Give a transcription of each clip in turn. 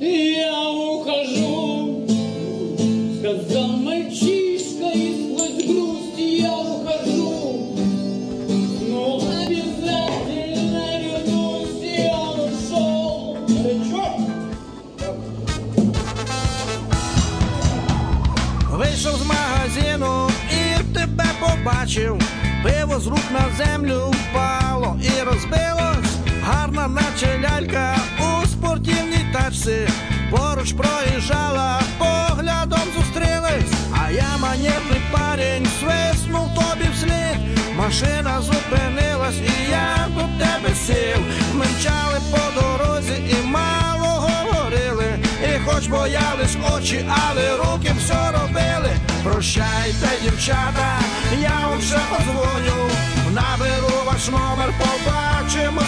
я ухожу. Сказал мальчишка, и сквозь грусть я ухожу. Но обязательно вернусь, я ушел. Да чё? Вийшов з магазину і тебе побачив. Пиво з рук на землю впало і розбилось. Поруч проїжджала, поглядом зустрілись. А я манерний парень, свиснув тобі вслід. Машина зупинилась, і я до тебе сів. Ми мчали по дорозі і мало говорили. І хоч боялись очі, але руки все робили. Прощайте, дівчата, я вам ще позвоню. Наберу ваш номер, побачимось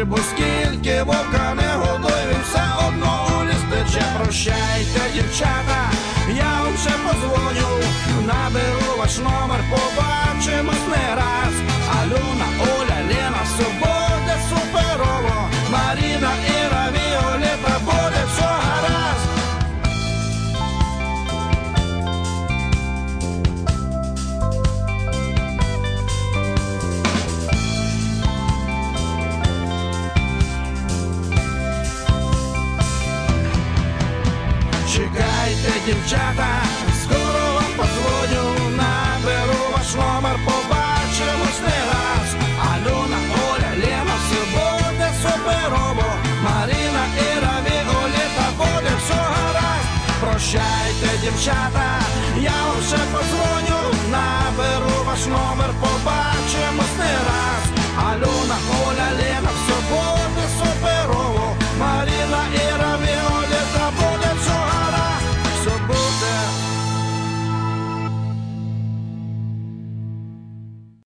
збираю бо скільки вовка не годує, все одно у ліс тече. Прощайте, дівчата, я вам ще позвоню, наберу ваш номер, побачимось дівчата, скоро вам позвоню, наберу ваш номер, побачимось не раз. Альона, Оля, Лена, все буде суперово. Маріна, Іра, Віолета, буде все гаразд. Прощайте, дівчата, я вам ще позвоню, наберу ваш номер, побачимось